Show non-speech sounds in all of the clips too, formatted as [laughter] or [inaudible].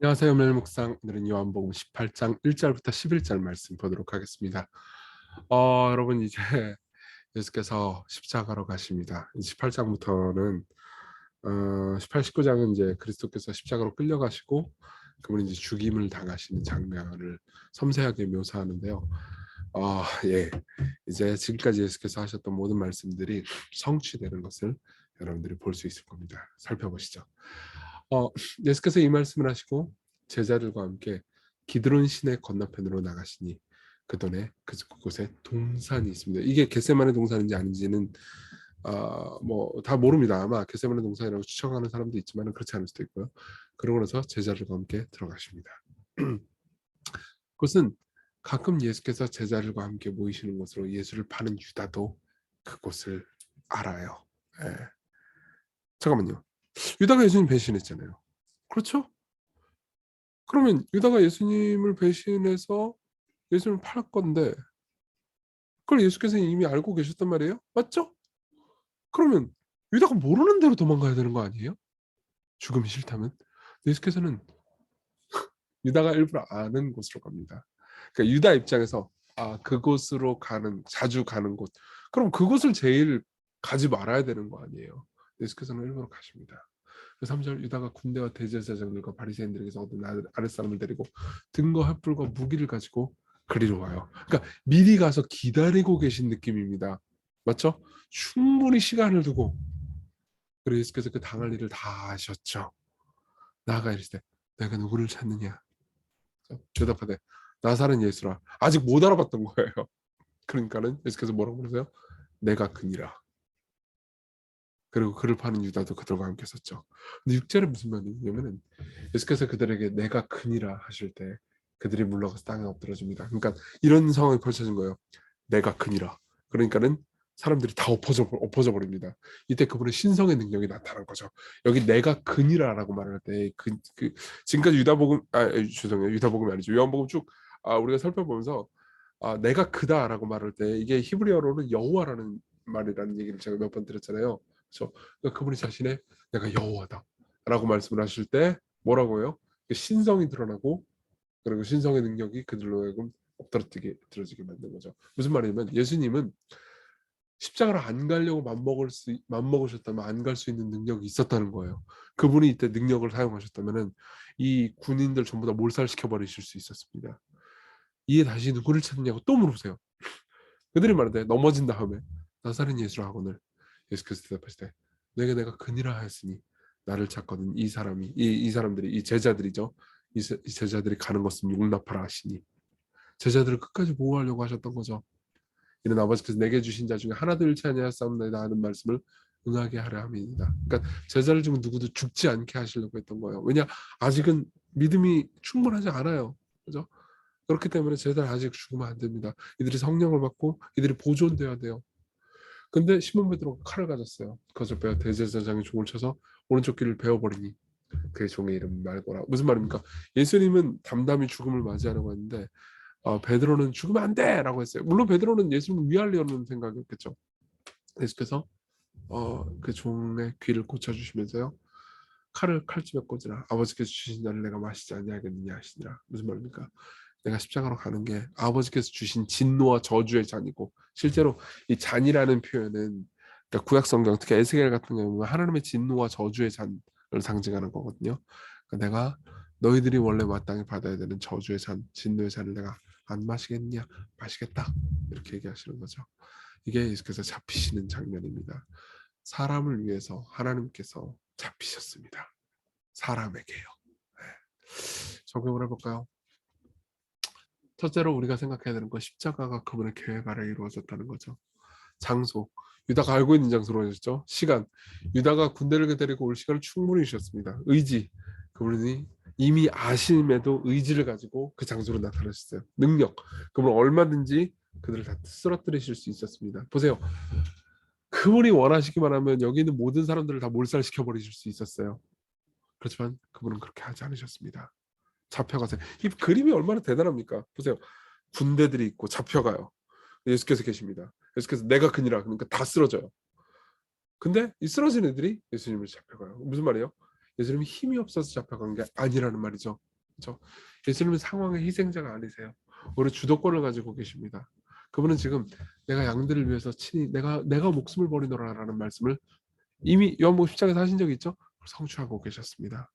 안녕하세요. 멜묵상 오늘은 요한복음 18장 1절부터 11절 말씀 보도록 하겠습니다. 어, 여러분 이제 [laughs] 예수께서 십자가로 가십니다. 18장부터는 어, 18, 19장은 이제 그리스도께서 십자가로 끌려가시고 그분이 이제 죽임을 당하시는 장면을 섬세하게 묘사하는데요. 어, 예, 이제 지금까지 예수께서 하셨던 모든 말씀들이 성취되는 것을 여러분들이 볼 수 있을 겁니다. 살펴보시죠. 어, 예수께서 이 말씀을 하시고 제자들과 함께 기드론 시내 건너편으로 나가시니 그don에 그곳에 동산이 있습니다. 이게 겟세마네 동산인지 아닌지는 어, 뭐다 모릅니다. 아마 겟세마네 동산이라고 추정하는 사람도 있지만 그렇지 않을 수도 있고요. 그러고 나서 제자들과 함께 들어가십니다. [clears throat] 그것은 가끔 예수께서 제자들과 함께 모이시는 곳으로 예수를 파는 유다도 그곳을 알아요. 예. 잠깐만요. 유다가 예수님 배신했잖아요. 그렇죠? 그러면 유다가 예수님을 배신해서 예수님을 팔 건데 그걸 예수께서 이미 알고 계셨단 말이에요? 맞죠? 그러면 유다가 모르는 대로 도망가야 되는 거 아니에요? 죽음이 싫다면 예수께서는 [laughs] 유다가 일부러 아는 곳으로 갑니다. 그러니까 유다 입장에서 아 그곳으로 가는 자주 가는 곳 그럼 그곳을 제일 가지 말아야 되는 거 아니에요? 예수께서는 일부러 가십니다. 3절 유다가 군대와 대제사장들과 바리새인들에게서 얻은 아랫사람을 데리고 등거 횃불과 무기를 가지고 그리로 와요. 그러니까 미리 가서 기다리고 계신 느낌입니다. 맞죠? 충분히 시간을 두고 그래서 예수께서 그 당할 일을 다 하셨죠. 나아가 이르시되 내가 누구를 찾느냐? 대답하되 나사렛 예수라. 아직 못 알아봤던 거예요. 그러니까는 예수께서 뭐라고 그러세요? 내가 그니라. 그리고 그를 파는 유다도 그들과 함께 섰죠. 근데 6절에 무슨 말이냐면은 예수께서 그들에게 내가 그니라 하실 때 그들이 물러가서 땅에 엎드려집니다. 그러니까 이런 상황이 펼쳐진 거예요. 내가 그니라. 그러니까는 사람들이 다 엎어져, 엎어져 버립니다. 이때 그분의 신성의 능력이 나타난 거죠. 여기 내가 그니라라고 말할 때 그, 그 지금까지 유다복음 아 죄송해요 유다복음이 아니죠 요한복음 쭉 아, 우리가 살펴보면서 아, 내가 그다라고 말할 때 이게 히브리어로는 여호와라는 말이라는 얘기를 제가 몇 번 드렸잖아요. 그렇죠? 그러니까 그분이 자신의 내가 여호와다라고 말씀을 하실 때 뭐라고요? 그 신성이 드러나고 그리고 신성의 능력이 그들로 하여금 엎드러지게 들어지게 만든 거죠. 무슨 말이냐면 예수님은 십자가를 안 가려고 맘먹을 수 맘먹으셨다면 안 갈 수 있는 능력이 있었다는 거예요. 그분이 이때 능력을 사용하셨다면은 이 군인들 전부 다 몰살시켜 버리실 수 있었습니다. 이에 다시 누구를 찾느냐고 또 물으세요. [laughs] 그들이 말하되 넘어진 다음에 나사렛 예수라 하거늘 예수께서 대답하실 때 내게 내가 그니라 하였으니 나를 찾거든. 이 사람이 이, 이 사람들이 이 제자들이죠. 이, 이 제자들이 가는 것은 용납하라 하시니. 제자들을 끝까지 보호하려고 하셨던 거죠. 이는 아버지께서 내게 주신 자 중에 하나도 잃지 아니하였사옵나이다 하는 말씀을 응하게 하려 함이니이다. 그러니까 제자를 중에 누구도 죽지 않게 하시려고 했던 거예요. 왜냐 아직은 믿음이 충분하지 않아요. 그죠? 그렇기 때문에 제자들 아직 죽으면 안 됩니다. 이들이 성령을 받고 이들이 보존돼야 돼요 근데 시몬 베드로가 칼을 가졌어요. 그것을 빼어 대제사장이 종을 쳐서 오른쪽 귀를 베어버리니 그의 종의 이름 말고라. 무슨 말입니까? 예수님은 담담히 죽음을 맞이하려고 했는데 어, 베드로는 죽으면 안 돼라고 했어요. 물론 베드로는 예수님을 위하려는 생각이었겠죠. 예수께서 어, 그 종의 귀를 고쳐주시면서요. 칼을 칼집에 꽂으라. 아버지께서 주신 자를 내가 마시지 아니하겠느냐 하시니라. 무슨 말입니까? 내가 십자가로 가는 게 아버지께서 주신 진노와 저주의 잔이고 실제로 이 잔이라는 표현은 그러니까 구약 성경 특히 에스겔 같은 경우는 하나님의 진노와 저주의 잔을 상징하는 거거든요. 그러니까 내가 너희들이 원래 마땅히 받아야 되는 저주의 잔, 진노의 잔을 내가 안 마시겠냐? 마시겠다. 이렇게 얘기하시는 거죠. 이게 예수께서 잡히시는 장면입니다. 사람을 위해서 하나님께서 잡히셨습니다. 사람에게요. 네. 적용을 해볼까요? 첫째로 우리가 생각해야 되는 건 십자가가 그분의 계획 아래 이루어졌다는 거죠. 장소. 유다가 알고 있는 장소로 하셨죠. 시간. 유다가 군대를 데리고 올 시간을 충분히 주셨습니다. 의지. 그분이 이미 아심에도 의지를 가지고 그 장소로 나타나셨어요. 능력. 그분 얼마든지 그들을 다 쓰러뜨리실 수 있었습니다. 보세요. 그분이 원하시기만 하면 여기 있는 모든 사람들을 다 몰살시켜 버리실 수 있었어요. 그렇지만 그분은 그렇게 하지 않으셨습니다. 잡혀가세요. 이 그림이 얼마나 대단합니까? 보세요. 군대들이 있고 잡혀가요. 예수께서 계십니다. 예수께서 내가 그니라 그러니까 다 쓰러져요. 근데 이 쓰러진 애들이 예수님을 잡혀가요. 무슨 말이에요? 예수님이 힘이 없어서 잡혀간 게 아니라는 말이죠. 그렇죠? 예수님은 상황의 희생자가 아니세요. 오히려 주도권을 가지고 계십니다. 그분은 지금 내가 양들을 위해서 친히 내가 내가 목숨을 버리노라라는 말씀을 이미 요한복음 10장에서 하신 적이 있죠. 성취하고 계셨습니다.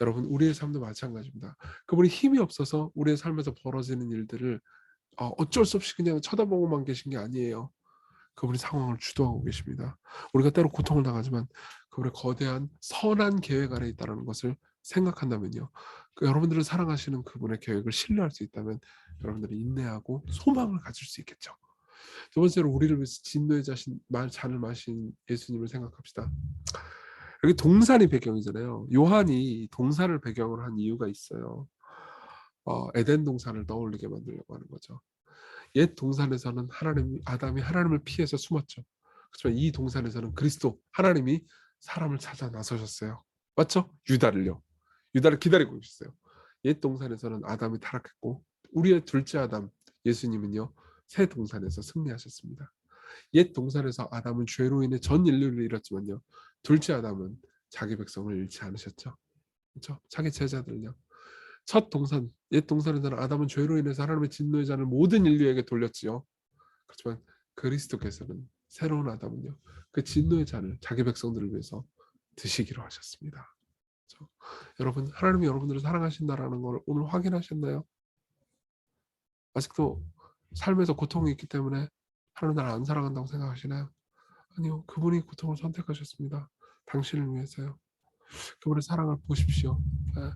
여러분 우리의 삶도 마찬가지입니다. 그분이 힘이 없어서 우리의 삶에서 벌어지는 일들을 어, 어쩔 수 없이 그냥 쳐다보고만 계신 게 아니에요. 그분이 상황을 주도하고 계십니다. 우리가 때로 고통을 당하지만 그분의 거대한 선한 계획 아래 있다는 것을 생각한다면요. 그 여러분들을 사랑하시는 그분의 계획을 신뢰할 수 있다면 여러분들이 인내하고 소망을 가질 수 있겠죠. 두 번째로 우리를 위해서 진노의 자신 말 잔을 마신 예수님을 생각합시다. 여기 동산이 배경이잖아요. 요한이 동산을 배경으로 한 이유가 있어요. 어, 에덴 동산을 떠올리게 만들려고 하는 거죠. 옛 동산에서는 하나님 아담이 하나님을 피해서 숨었죠. 그렇지만 이 동산에서는 그리스도 하나님이 사람을 찾아 나서셨어요. 맞죠? 유다를요. 유다를 기다리고 있었어요. 옛 동산에서는 아담이 타락했고 우리의 둘째 아담 예수님은요. 새 동산에서 승리하셨습니다. 옛 동산에서 아담은 죄로 인해 전 인류를 잃었지만요. 둘째 아담은 자기 백성을 잃지 않으셨죠. 그렇죠? 자기 제자들요. 첫 동산, 옛 동산에서는 아담은 죄로 인해서 하나님의 진노의 잔을 모든 인류에게 돌렸지요. 그렇지만 그리스도께서는 새로운 아담은요. 그 진노의 잔을 자기 백성들을 위해서 드시기로 하셨습니다. 그렇죠? 여러분, 하나님이 여러분들을 사랑하신다라는 걸 오늘 확인하셨나요? 아직도 삶에서 고통이 있기 때문에 하나님 나를 안 사랑한다고 생각하시나요? 아니요. 그분이 고통을 선택하셨습니다. 당신을 위해서요. 그분의 사랑을 보십시오. 예.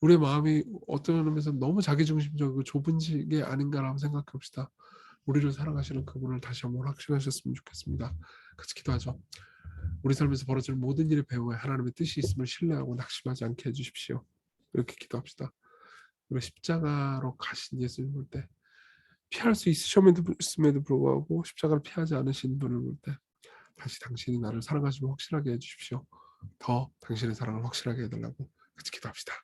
우리의 마음이 어떤 의미에서 너무 자기중심적이고 좁은 게 아닌가라고 생각해 봅시다. 우리를 사랑하시는 그분을 다시 한번 확신하셨으면 좋겠습니다. 같이 기도하죠. 우리 삶에서 벌어지는 모든 일의 배후에 하나님의 뜻이 있음을 신뢰하고 낙심하지 않게 해주십시오. 이렇게 기도합시다. 우리 십자가로 가신 예수님 볼 때 피할 수 있으셨음에도 불구하고 십자가를 피하지 않으신 분을 볼때 다시 당신이 나를 사랑하시면 확실하게 해주십시오. 더 당신의 사랑을 확실하게 해달라고 같이 기도합시다.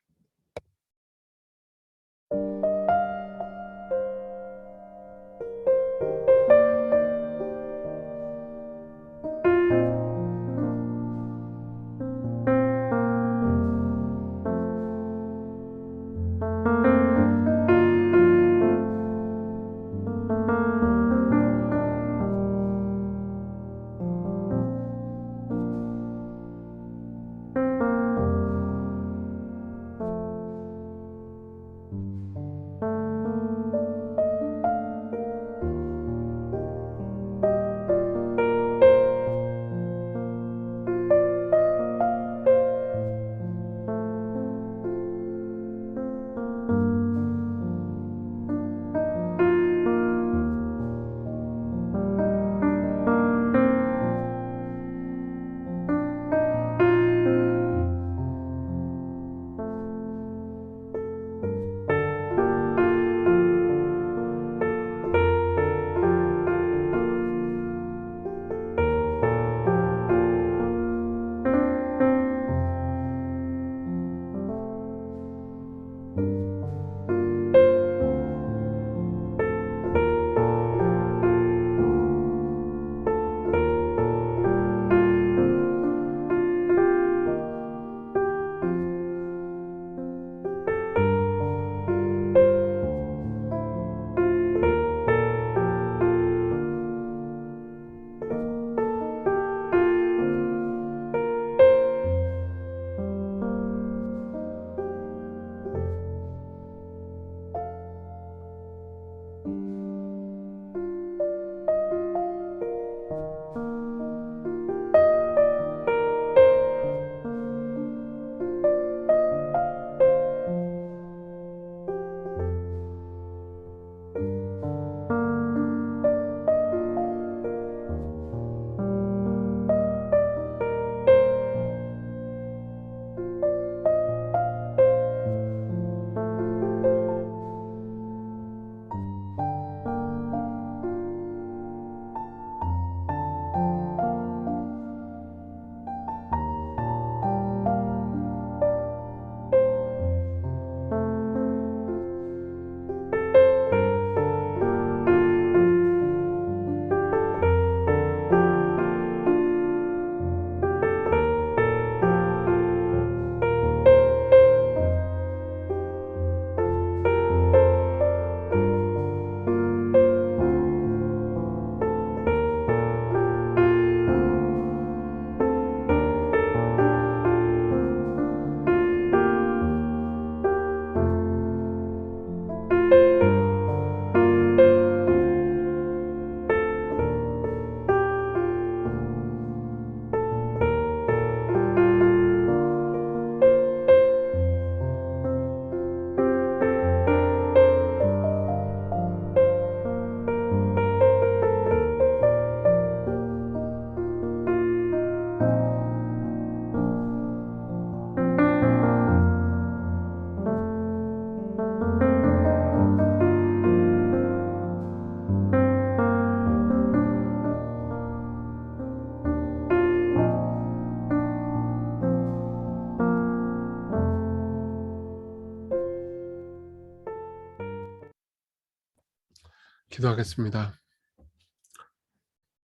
기도하겠습니다.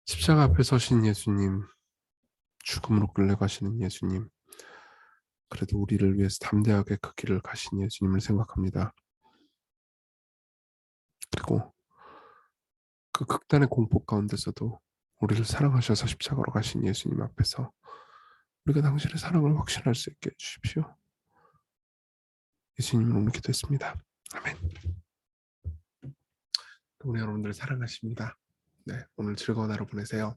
십자가 앞에 서신 예수님, 죽음으로 끌려가시는 예수님, 그래도 우리를 위해서 담대하게 그 길을 가신 예수님을 생각합니다. 그리고 그 극단의 공포 가운데서도 우리를 사랑하셔서 십자가로 가신 예수님 앞에서 우리가 당신의 사랑을 확신할 수 있게 해주십시오. 예수님으로 기도했습니다. 아멘. 우리 여러분들 사랑하십니다. 네, 오늘 즐거운 하루 보내세요.